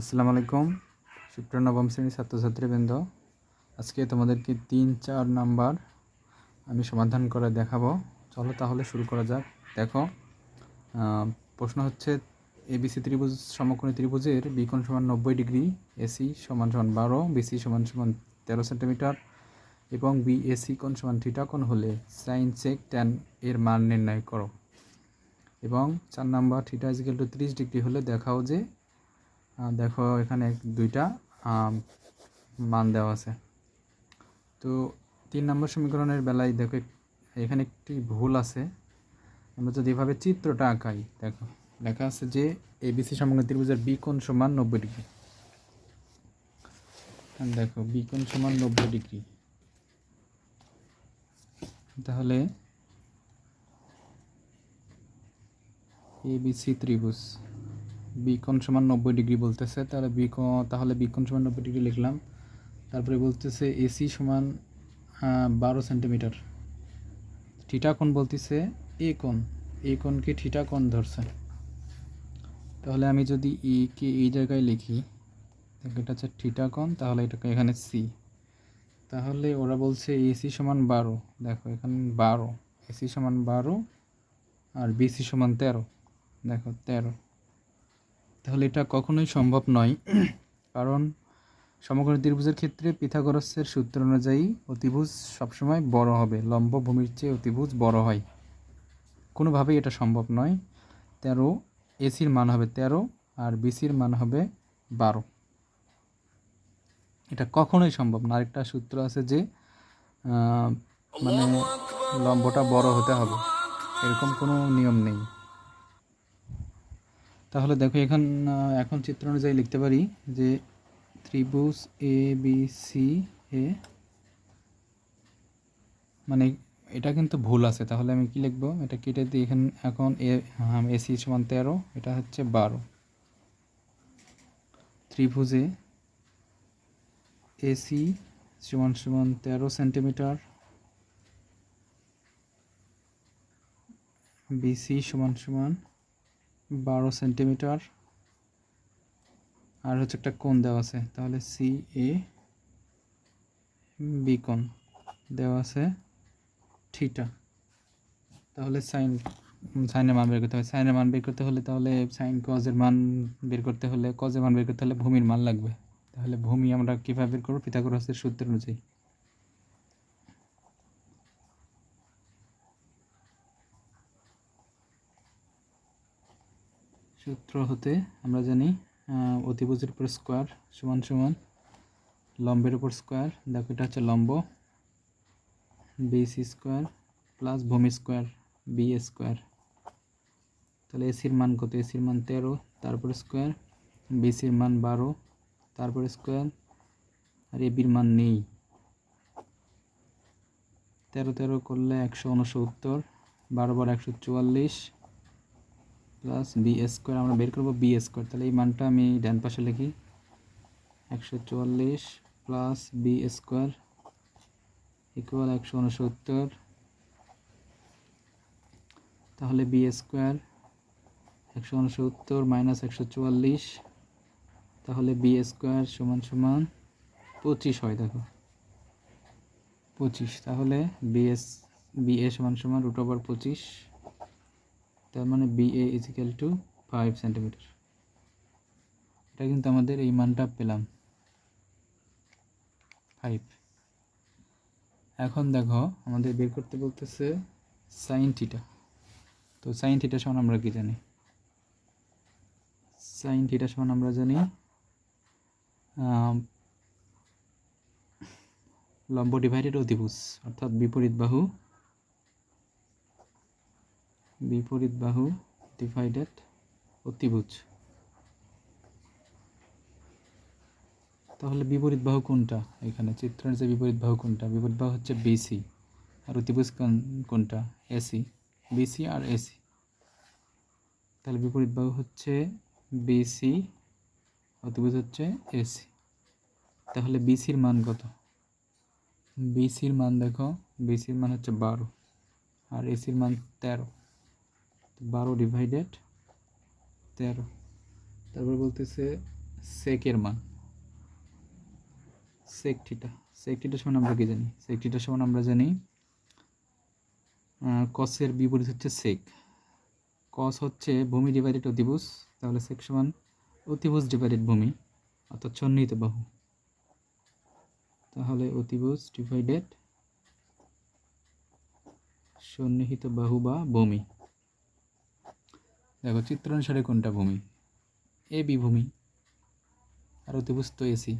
আসসালামু আলাইকুম। সুপ্রিয় নবম শ্রেণির ছাত্রছাত্রীবৃন্দ, আজকে তোমাদেরকে তিন চার নাম্বার আমি সমাধান করে দেখাবো। চলো তাহলে শুরু করা যাক। দেখো প্রশ্ন হচ্ছে এবিসি ত্রিভুজ সমকোণী ত্রিভুজের বিকোণ সমান নব্বই ডিগ্রি এসি সমান সমান বারো বিসি সমান সমান তেরো সেন্টিমিটার এবং বিএসি কোণ সমান থিটা কোণ হলে সাইন সেক ট্যান এর মান নির্ণয় করো। এবং চার নাম্বার, থিটা ইজিক্যাল টু ত্রিশ ডিগ্রি হলে দেখাও যে দেখো এখানে দুইটা মান দেওয়া আছে। তো তিন নম্বর সমীকরণের বেলায় দেখো এখানে একটি ভুল আছে। আমরা যদি এভাবে চিত্রটা আঁকাই, দেখো, লেখা আছে যে এবিসি সমগ্র ত্রিভুজের বি কোণ সমান নব্বই ডিগ্রি। দেখো, বি কোণ সমান নব্বই ডিগ্রি। তাহলে এবিসি ত্রিভুজ। বিকোণ সমান নব্বই ডিগ্রি বলতেছে, তাহলে বিকোণ তাহলে বিকোণ সমান নব্বই ডিগ্রি লিখলাম। তারপরে বলতেছে এসি সমান বারো সেন্টিমিটার। থিটা কোণ বলতেছে এ কোণ এ কোণকে থিটা কোণ ধরছে। তাহলে আমি যদি ই কে এই জায়গায় লিখি এটা হচ্ছে থিটা কোণ তাহলে এটাকে এখানে সি তাহলে ওরা বলছে এসি সমান বারো, দেখো এখানে বারো এসি সমান বারো আর বিসি সমান তেরো, দেখো তেরো। তাহলে এটা কখনোই সম্ভব নয়। কারণ সমগ্র ত্রিভুজের ক্ষেত্রে পিথাগোরাসের সূত্র অনুযায়ী অতিভুজ সবসময় বড় হবে। লম্ব ভূমির চেয়ে অতিভুজ বড় হয়। কোনোভাবেই এটা সম্ভব নয়। তেরো এসির মান হবে তেরো আর বিসির মান হবে বারো। এটা কখনোই সম্ভব না। আরেকটা সূত্র আছে যে মানে লম্বটা বড় হতে হবে। এরকম কোনো নিয়ম নেই। তাহলে দেখো এখন এখন চিত্র অনুযায়ী লিখতে পারি যে ত্রিভুজ এ বি সি এ মানে এটা কিন্তু ভুল আছে। তাহলে আমি কি লিখব? এটা কেটে দিই এখানে, এখন এ হ্যাঁ এসি সমান তেরো, এটা হচ্ছে বারো। ত্রিভুজে এসি সমান সমান তেরো সেন্টিমিটার। বিসি সমান সমান বারো সেন্টিমিটার। আর হচ্ছে একটা কোণ দেওয়া আছে, তাহলে সি এ বি কোণ দেওয়া আছে থিটা। তাহলে সাইন, সাইনের মান বের করতে হবে। সাইনের মান বের করতে হলে তাহলে সাইন কজের মান বের করতে হলে, কজের মান বের করতে হলে ভূমির মান লাগবে। তাহলে ভূমি আমরা কীভাবে বের করব? পিথাগোরাসের সূত্র অনুযায়ী। সূত্র হতে আমরা জানি অতিভুজের উপর স্কোয়ার সমান সমান লম্বের উপর স্কোয়ার দেখো এটা হচ্ছে লম্ব বিসি স্কোয়ার প্লাস ভূমি স্কোয়ার বি স্কোয়ার তাহলে এসির মান কত? এসির মান তেরো, তারপরে স্কোয়ার বিসির মান বারো, তারপরে স্কোয়ার আর এবির মান নেই। তেরো তেরো করলে একশো উনসত্তর, বারো বারো একশো চুয়াল্লিশ প্লাস বি স্কোয়ার আমরা বের করব বি স্কোয়ার তাহলে এই মানটা আমি ডান পাশে লিখি। একশো চুয়াল্লিশ প্লাস বি স্কোয়ার ইকুয়াল একশো উনসত্তর। তাহলে বি স্কোয়ার একশো উনসত্তর মাইনাস একশো চুয়াল্লিশ। তাহলে বি স্কোয়ার সমান সমান পঁচিশ হয়, দেখো। পঁচিশ, তাহলে বিএস বি এ সমান সমান রুট ওভার পঁচিশ। তার মানে B A equal to five centimetre এটা কিন্তু আমাদের এই মানটা পেলাম। ফাইভ এখন দেখো, আমাদের বের করতে বলতেছে সাইন থিটা তো সাইন থিটা সমান আমরা কি জানি? সাইন থিটা সমান আমরা জানি লম্ব ডিভাইডেড অতিভুজ অর্থাৎ বিপরীত বাহু বিপরীত বাহু ডিভাইডেড অতিভুজ। তাহলে বিপরীত বাহু কোনটা এখানে? চিত্রের যে বিপরীত বাহু কোনটা? বিপরীত বাহু হচ্ছে বিসি আর অতিভুজ কোন- কোনটা? এসি বিসি আর এসি তাহলে বিপরীত বাহু হচ্ছে বিসি অতিভুজ হচ্ছে এসি তাহলে বিসির মান কত? বিসির মান দেখো। বিসির মান হচ্ছে বারো। আর এসির মান তেরো। বারো ডিভাইডেড তেরো। তারপর বলতেছে সেকের মান। সেক থিটা সেক থিটা সমান আমরা কি জানি? সেক থিটা সমান আমরা জানি কসের বিপরীত হচ্ছে সেক কস হচ্ছে ভূমি ডিভাইডেড অতিভুজ, তাহলে সেক সমান অতিভুজ ডিভাইডেড ভূমি, অর্থাৎ সন্নিহিত বাহু। তাহলে অতিভুজ ডিভাইডেড সন্নিহিত বাহু বা ভূমি। দেখো চিত্র অনুসারে কোনটা ভূমি? এ বি ভূমি। আর অতিভুজ তো এসি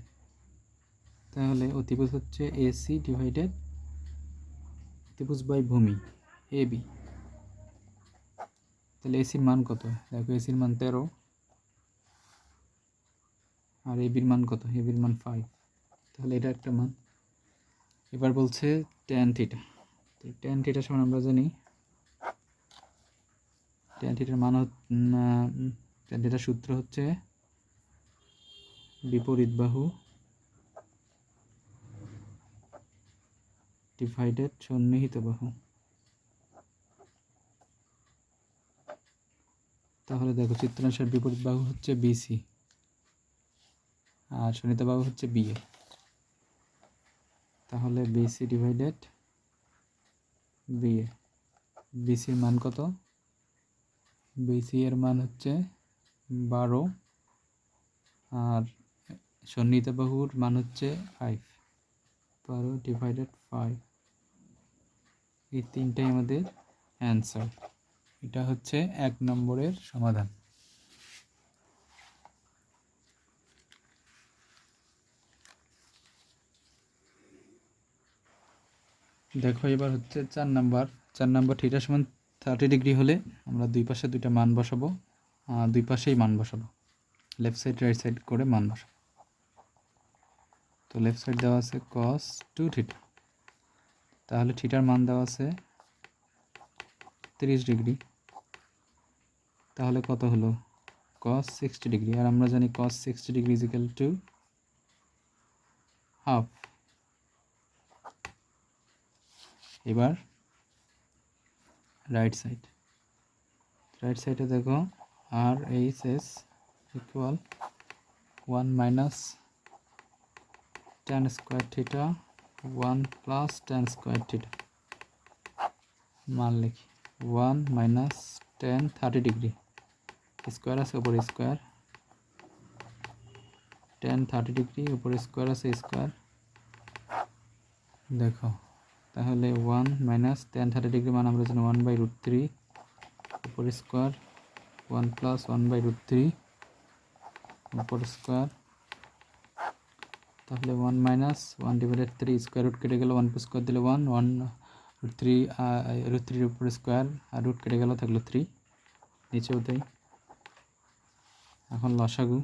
তাহলে অতিভুজ হচ্ছে এসি ডিভাইডেড অতিভুজ বাই ভূমি এ বি তাহলে এসির মান কত? দেখো এসির মান তেরো। আর এবির মান কত? এবির মান ফাইভ তাহলে এটা একটা মান। এবার বলছে ট্যান থিটা তো ট্যান থিটার সমান আমরা জানি ট্যান থিটার মান ট্যান থিটার সূত্র হচ্ছে বিপরীত বাহু ডিভাইডেড সন্নিহিত বাহু। তাহলে দেখো চিত্রাংশের বিপরীত বাহু হচ্ছে বিসি আর সন্নিহিত বাহু হচ্ছে বিএ তাহলে বিসি ডিভাইডেড বিএ বিসির মান কত? বিসি এর মান হচ্ছে বারো আর সন্নিহিত বাহুর মান হচ্ছে ফাইভ বারো ডিভাইডেড ফাইভ এই তিনটাই আমাদের অ্যান্সার এটা হচ্ছে এক নম্বরের সমাধান। দেখো এবার হচ্ছে চার নাম্বার। চার নাম্বার, থিটা সমান থার্টি ডিগ্রি হলে আমরা দুই পাশে দুইটা মান বসাবো দুই পাশেই মান বসাবো। লেফট সাইড রাইট সাইড করে মান বসাবো। তো লেফট সাইড দেওয়া আছে কস টু থিটা তাহলে থিটার মান দেওয়া আছে তিরিশ ডিগ্রি। তাহলে কত হলো? কস সিক্সটি ডিগ্রি। আর আমরা জানি cos sixty degree is equal to half এবার রাইট সাইড রাইট সাইডে দেখো R H S equal one minus tan square theta one plus tan square theta মান লিখি। One minus tan thirty degree square আছে উপরে স্কোয়ার টেন থার্টি ডিগ্রি উপরে square আছে square দেখো। তাহলে one minus tan thirty degree মান আমরা জানি ওয়ান বাই রুট থ্রি উপর square one plus one by root three উপর স্কোয়ার তাহলে one minus one divided three square root কেটে গেল ওয়ান প্লাস স্কোয়ার দিলে one one root three root থ্রির উপর স্কোয়ার আর রুট কেটে গেল, থাকল থ্রি নিচেও তাই। এখন লসাগু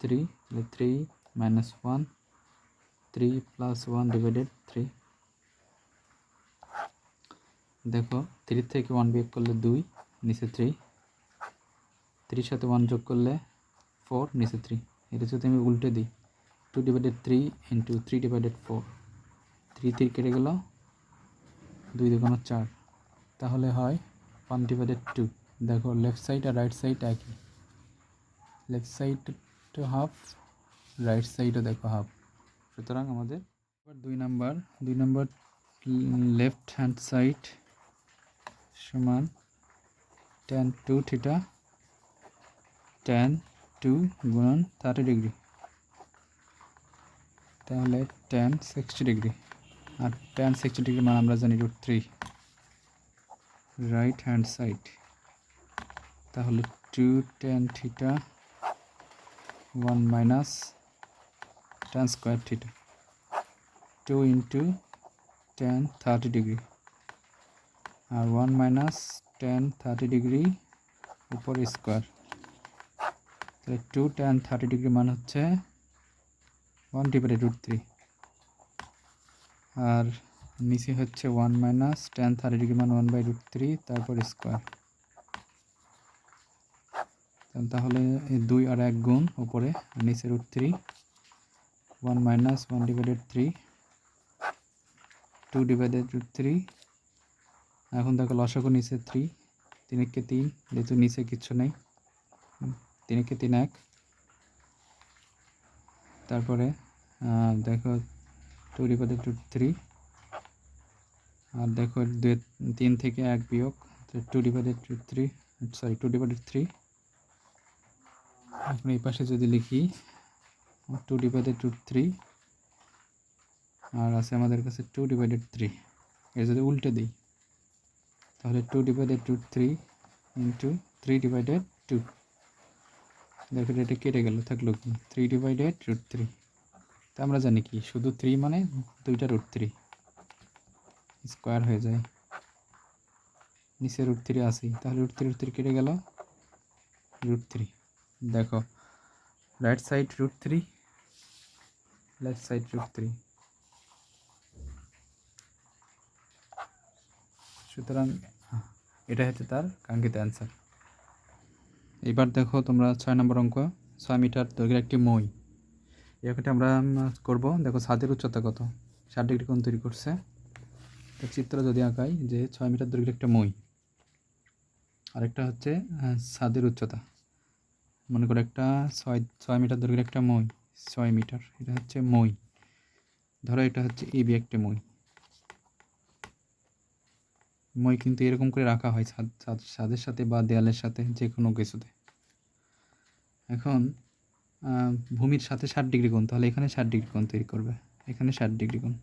three three minus one three plus one divided three দেখো থ্রি থেকে ওয়ান বিয়োগ করলে দুই, নিচে থ্রি থ্রির সাথে ওয়ান যোগ করলে ফোর নিচে থ্রি এটা যদি আমি উল্টে দিই two divided three into three divided four three three কেটে গেল, দুই দুগুণ চার। তাহলে হয় ওয়ান ডিভাইডেড টু দেখো লেফট সাইড আর রাইট সাইড একই। Left side two half right সাইডও দেখো হাফ সুতরাং আমাদের দুই নাম্বার দুই নাম্বার লেফট হ্যান্ড সাইড সমান tan two theta tan two গুণন থার্টি ডিগ্রি তাহলে টেন সিক্সটি ডিগ্রি আর টেন সিক্সটি ডিগ্রি মান আমরা জানি root three right hand side তাহলে two tan theta one minus tan square theta two into tan thirty degree আর one minus tan thirty degree উপর square তাহলে two tan thirty degree মান হচ্ছে one divided root three আর নিচে হচ্ছে one minus tan thirty degree মান one by root three তারপর square তাহলে দুই আর এক গুণ উপরে নিচে root three one minus one divided three two divided root three এখন দেখো লসাগু নিচে থ্রি তিনেককে তিন, যেহেতু নিচে কিচ্ছু নেই তিনেককে তিন এক। তারপরে দেখো টু ডিভাইডেড রুট থ্রি আর দেখো দুই তিন থেকে এক বিয়োগ two divided root three sorry two divided three এখন এই পাশে যদি লিখি টু ডিভাইডেড রুট থ্রি আর আছে আমাদের কাছে টু ডিভাইডেড থ্রি এর যদি উল্টে দিই। তাহলে two divided root three into three divided two দেখো এটা কেটে গেল, থাকল কি? থ্রি ডিভাইডেড রুট থ্রি তা আমরা জানি কি? শুধু থ্রি মানে দুইটা রুট থ্রি স্কোয়ার হয়ে যায়। নিচে রুট থ্রি আসেই তাহলে রুট থ্রি রুট থ্রি কেটে গেল রুট থ্রি দেখো right side root three left side root three সুতরাং আহ, এটা হচ্ছে তার কাঙ্ক্ষিত অ্যান্সার এবার দেখো তোমরা ছয় নম্বর অঙ্ক ছয় মিটার দৈর্ঘ্যের একটি মই। এই আমরা করব। দেখো ছাদের উচ্চতা কত? ষাট ডিগ্রি কোণ তৈরি করছে। তো চিত্র যদি আঁকাই যে ছয় মিটার দৈর্ঘ্যের একটা মই আরেকটা হচ্ছে ছাদের উচ্চতা। মনে করো একটা ছয় ছয় মিটার দৈর্ঘ্যের একটা মই। ছয় মিটার, এটা হচ্ছে মই। ধরো এটা হচ্ছে এবি একটা মই। মই কিন্তু এরকম করে রাখা হয় ছাদ ছাদ- ছাদের সাথে বা দেয়ালের সাথে যে কোনো কিছুতে। এখন ভূমির সাথে ষাট ডিগ্রি কোণ, তাহলে এখানে ষাট ডিগ্রি কোণ তৈরি করবে। এখানে ষাট ডিগ্রি কোণ।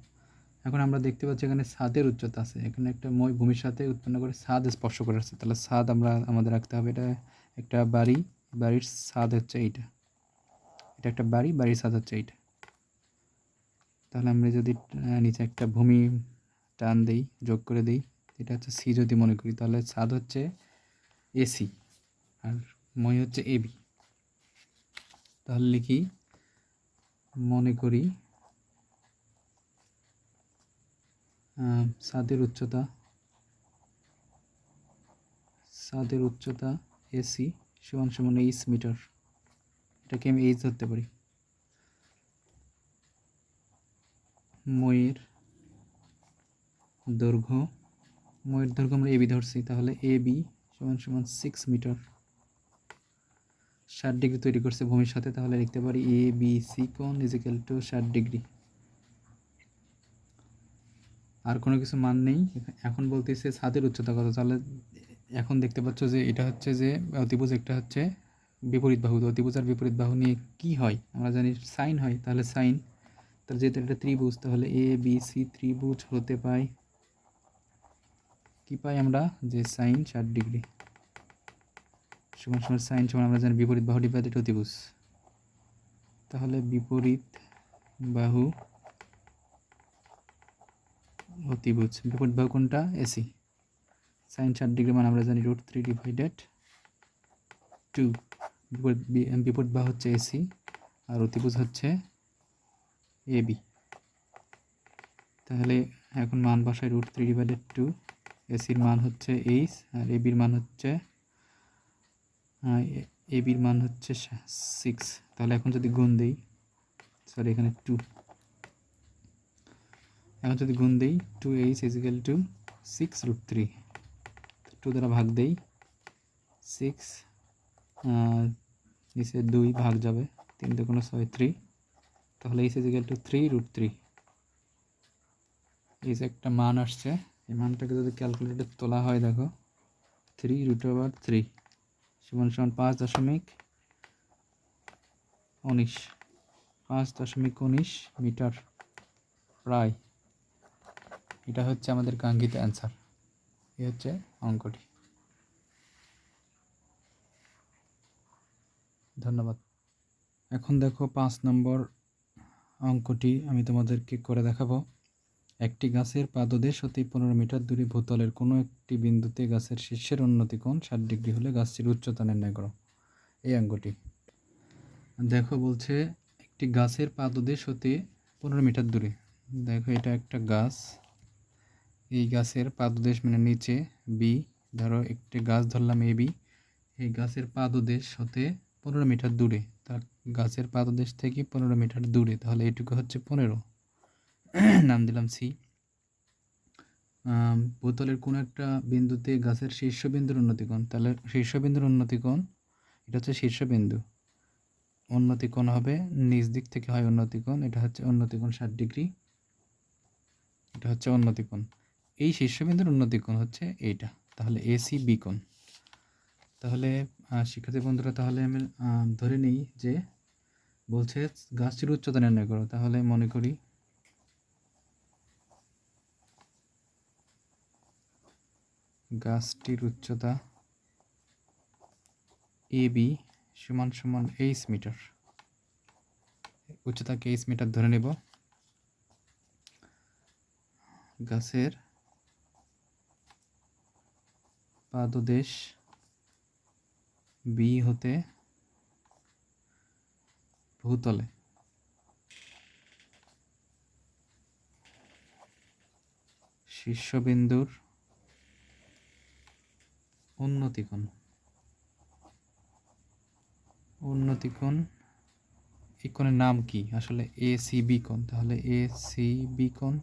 এখন আমরা দেখতে পাচ্ছি এখানে ছাদের উচ্চতা আছে। এখানে একটা মই ভূমির সাথে উৎপন্ন করে ছাদ স্পর্শ করে আসছে। তাহলে ছাদ আমরা, আমাদের রাখতে হবে এটা একটা বাড়ি। বাড়ির ছাদ হচ্ছে এইটা। এটা একটা বাড়ি, বাড়ির ছাদ হচ্ছে এইটা। তাহলে আমরা যদি নিচে একটা ভূমি টান দেই, যোগ করে দেই, এটা হচ্ছে সি যদি মনে করি, তাহলে ছাদ হচ্ছে এসি আর মই হচ্ছে এবি তাহলে লিখি, মনে করি ছাদের উচ্চতা ছাদের উচ্চতা এসি সমান সমান এইচ মিটার। এটাকে আমি এইচ ধরতে পারি। ময়ের দৈর্ঘ্য ময়ের দৈর্ঘ্য আমরা এবি ধরছি, তাহলে এ বি সমান সমান সিক্স মিটার ষাট ডিগ্রি তৈরি করছে ভূমির সাথে, তাহলে লিখতে পারি এ বি সি কোণ ইজিক্যাল টু ষাট ডিগ্রি আর কোনো কিছু মান নেই, এখন বলতেছে ছাদের উচ্চতা কত? তাহলে এখন দেখতে পাচ্ছ যে এটা হচ্ছে যে অতিভুজ, একটা হচ্ছে বিপরীত বাহু, তো অতিভুজ আর বিপরীত বাহু নিয়ে কি হয়? আমরা জানি সাইন হয়, তাহলে সাইন। তাহলে যেহেতু এটা ত্রিভুজ, তাহলে এ বি সি ত্রিভুজ হতে পাই কি পাই আমরা? যে সাইন ষাট ডিগ্রি। সমান সমান সাইন সমান আমরা জানি বিপরীত বাহু ডিভাইডেড অতিভুজ। তাহলে বিপরীত বাহু অতিভুজ। বিপরীত বাহু কোনটা? এসি সাইন ষাট ডিগ্রি মানে আমরা জানি রুট থ্রি ডিভাইডেড টু বিপরীত বি- হচ্ছে এসি আর অতিভুজ হচ্ছে এবি তাহলে এখন মান বসায় রুট থ্রি ডিভাইডেড টু এসির মান হচ্ছে এইচ, আর এবির মান হচ্ছে এবির মান হচ্ছে সিক্স। তাহলে এখন যদি গুণ দিই সরি এখানে টু। এখন যদি গুণ দিই, two H equal to six root three. Two দ্বারা ভাগ দেই, সিক্স নিচে দুই ভাগ যাবে, তিন দুগুণ ছয় থ্রি তাহলে H equal to three root three এই যে একটা মান আসছে, এই মানটাকে যদি ক্যালকুলেটর তোলা হয়, দেখো থ্রি রুট ওভার থ্রি সমান সমান পাঁচ দশমিক উনিশ। পাঁচ দশমিক উনিশ মিটার প্রায়। এটা হচ্ছে আমাদের কাঙ্ক্ষিত অ্যান্সার এ হচ্ছে অঙ্কটি। ধন্যবাদ। এখন দেখো পাঁচ নম্বর অঙ্কটি আমি তোমাদেরকে করে দেখাবো। একটি গাছের পাদদেশ হতে পনেরো মিটার দূরে ভূতলের কোনো একটি বিন্দুতে গাছের শীর্ষের উন্নতি কোণ ষাট ডিগ্রি হলে গাছটির উচ্চতা নির্ণয় করো। এই অঙ্কটি। দেখো বলছে, একটি গাছের পাদদেশ হতে পনেরো মিটার দূরে। দেখো এটা একটা গাছ। এই গাছের পাদদেশ মানে নিচে বি। ধরো একটি গাছ ধরলাম এ বি। এই গাছের পাদদেশ হতে পনেরো মিটার দূরে, তার গাছের পাদদেশ থেকে পনেরো মিটার দূরে, তাহলে এটুকু হচ্ছে পনেরো। নাম দিলাম সি। বোতলের কোনো একটা বিন্দুতে গাছের শীর্ষবিন্দুর উন্নতিকোণ, তাহলে শীর্ষবিন্দুর উন্নতিকোণ, এটা হচ্ছে শীর্ষবিন্দু। উন্নতি কোণ হবে, নিচ দিক থেকে হয় উন্নতি কোণ এটা হচ্ছে উন্নতি কোণ ষাট ডিগ্রি। এটা হচ্ছে উন্নতিকোণ। এই শীর্ষবিন্দুর উন্নতি কোণ হচ্ছে এইটা, তাহলে এসি বি কোণ। তাহলে শিক্ষার্থী বন্ধুরা, তাহলে আমি ধরে নিই যে বলছে গাছটির উচ্চতা নির্ণয় করো। তাহলে মনে করি গাছটির উচ্চতা এ বি সমান সমান এইচ মিটার। উচ্চতাকে এইচ মিটার ধরে নেব। গাছের পাদদেশ বি হতে ভূতলে। শীর্ষবিন্দুর উন্নতিকোণ। উন্নতিকোণ, এই কোণের নাম কি? আসলে এ সি বি কোণ। তাহলে এ সি বি কোণ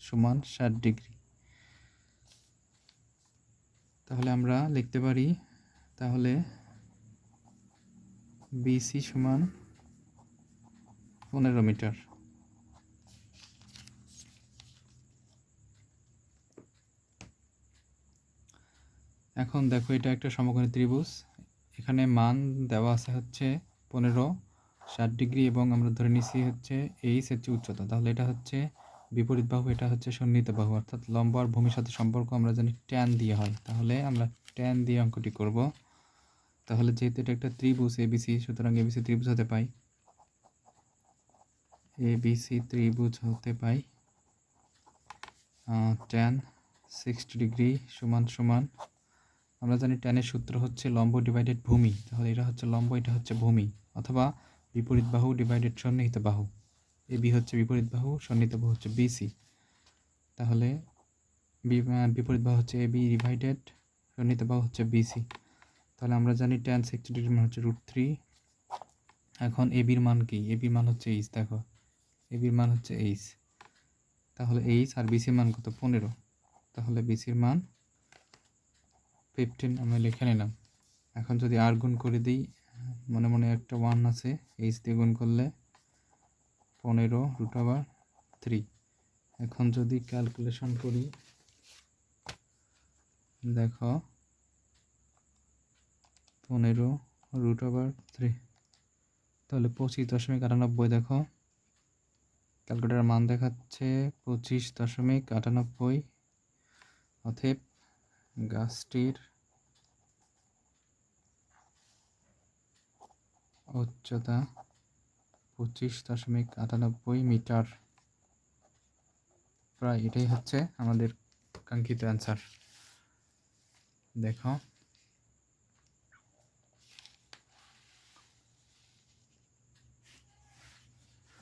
সমান ষাট ডিগ্রি। তাহলে আমরা লিখতে পারি, তাহলে বিসি সমান পনেরো মিটার। এখন দেখো এটা একটা সমকোণী ত্রিভুজ। এখানে মান দেওয়া আছে হচ্ছে পনেরো, ষাট ডিগ্রি এবং আমরা ধরে নিচ্ছি হচ্ছে এইচ হচ্ছে উচ্চতা। তাহলে এটা হচ্ছে বিপরীত বাহু, এটা হচ্ছে সন্নিহিত বাহু, অর্থাৎ লম্ব আর ভূমির সাথে সম্পর্ক আমরা জানি ট্যান দিয়ে হয়। তাহলে আমরা ট্যান দিয়ে অঙ্কটি করব। তাহলে যেহেতু এটা একটা ত্রিভুজ এবিসি সুতরাং এবিসি ত্রিভুজ হতে পাই। এবিসি ত্রিভুজ হতে পাই ট্যান সিক্সটি ডিগ্রি সমান সমান, আমরা জানি ট্যানের সূত্র হচ্ছে লম্ব ডিভাইডেড ভূমি, তাহলে এটা হচ্ছে লম্ব, এটা হচ্ছে ভূমি, অথবা বিপরীত বাহু ডিভাইডেড সন্নিহিত বাহু, এ বি হচ্ছে বিপরীত বাহু, সন্নিহিত বাহু হচ্ছে বিসি তাহলে বিপরীত বাহু হচ্ছে এ বি ডিভাইডেড সন্নিহিত বাহু হচ্ছে বিসি তাহলে আমরা জানি ট্যান সিক্সটি ডিগ্রি মান হচ্ছে রুট থ্রি এখন এ বির মান কি? এ বির মান হচ্ছে এইচ দেখো। এ বির মান হচ্ছে এইচ তাহলে এইচ আর বিসির মান কত? পনেরো। তাহলে বিসির মান ফিফটিন আমরা লিখে নিলাম। এখন যদি আর গুণ করে দিই, মনে মনে একটা ওয়ান আছে এইচ দিয়ে গুণ করলে পনেরো রুট আবার থ্রি এখন যদি ক্যালকুলেশন করি, দেখো পনেরো রুট ওভার থ্রি তাহলে পঁচিশ দশমিক আটানব্বই দেখো। ক্যালকুলেটার মান দেখাচ্ছে পঁচিশ দশমিক আটানব্বই। অতএব গাছটির উচ্চতা পঁচিশ দশমিক আটানব্বই মিটার। প্রায় এটাই হচ্ছে আমাদের কাঙ্ক্ষিত অ্যান্সার দেখো।